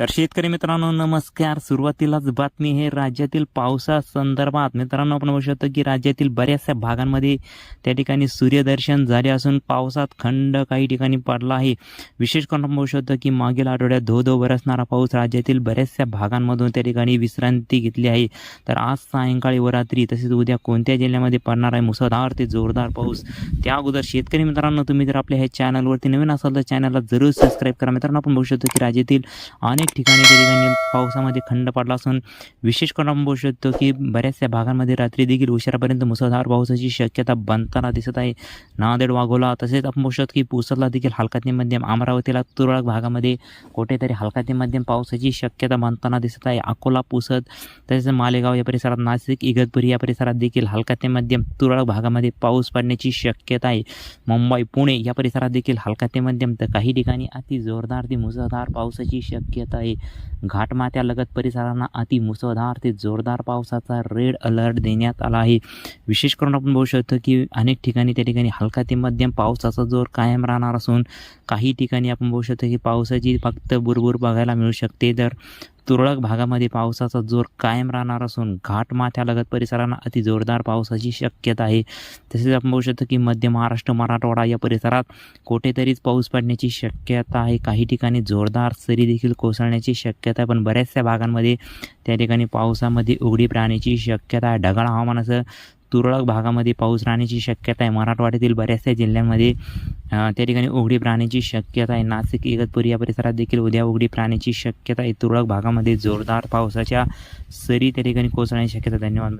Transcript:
तर शेतकरी मित्रांनो नमस्कार. सुरुवातीलाच बातमी हे राज्यातील पावसासंदर्भात मित्रांनो आपण बघू शकतो की राज्यातील बऱ्याचशा भागांमध्ये त्या ठिकाणी सूर्यदर्शन झाले असून पावसात खंड काही ठिकाणी पडला आहे. विशेष करून आपण बघू शकतो की मागील आठवड्यात धो धो बरसणारा पाऊस राज्यातील बऱ्याचशा भागांमधून त्या ठिकाणी विश्रांती घेतली आहे. तर आज सायंकाळी व रात्री तसेच उद्या कोणत्या जिल्ह्यामध्ये पडणार आहे? मुसळधार ते जोरदार पाऊस. त्या अगोदर शेतकरी मित्रांनो तुम्ही जर आपल्या ह्या चॅनलवरती नवीन असाल तर चॅनलला जरूर सबस्क्राईब करा. मित्रांनो आपण बघू शकतो की राज्यातील अनेक ठिकाणी त्या ठिकाणी पावसामध्ये खंड पडला असून विशेष करून बोलू शकतो की बऱ्याचशा भागांमध्ये रात्री देखील उशिरापर्यंत मुसळधार पावसाची शक्यता बनताना दिसत आहे. नांदेड वाघोला तसेच आपण बोलू शकतो की पुसदला देखील हलका ते मध्यम अमरावतीला तुरळक भागामध्ये कुठेतरी हलका ते मध्यम पावसाची शक्यता बनताना दिसत आहे. अकोला पुसद तसेच मालेगाव या परिसरात नाशिक इगतपुरी या परिसरात देखील हलका ते मध्यम तुरळक भागामध्ये पाऊस पडण्याची शक्यता आहे. मुंबई पुणे या परिसरात देखील हलका ते मध्यम तर काही ठिकाणी अति जोरदार ते मुसळधार पावसाची शक्यता आहे घाटमाथ्यालगत परिसरांना अति मुसळधार ते जोरदार पावसाचा रेड अलर्ट देण्यात आला आहे. विशेष करून आपण बघू शकतो की अनेक ठिकाणी त्या ठिकाणी हलका ते मध्यम पावसाचा जोर कायम राहणार असून काही ठिकाणी आपण बघू शकतो की पावसाची फक्त बुरबुर बघायला मिळू शकते. तर तुरळक भागामध्ये पावसाचा जोर कायम राहणार असून घाटमाथ्यालगत परिसरांना अति जोरदार पावसाची शक्यता आहे. तसेच आपण बघू शकतो की मध्य महाराष्ट्र मराठवाडा या परिसरात कुठेतरीच पाऊस पडण्याची शक्यता आहे. काही ठिकाणी जोरदार सरी देखील कोसळण्याची शक्यता आहे पण बऱ्याचशा भागांमध्ये त्या ठिकाणी पावसामध्ये उघडीप राहण्याची शक्यता आहे. ढगाळ हवामानाचं तुरळक भागामध्ये पाऊस राहण्याची शक्यता आहे. मराठवाड्यातील बऱ्याचशा जिल्ह्यांमध्ये त्या ठिकाणी उघडीप राहण्याची शक्यता आहे. नाशिक इगतपुरी या परिसरात देखील उद्या उघडीप राहण्याची शक्यता आहे. तुरळक भागामध्ये जोरदार पावसाच्या सरी त्या ठिकाणी कोसळण्याची शक्यता धन्यवाद.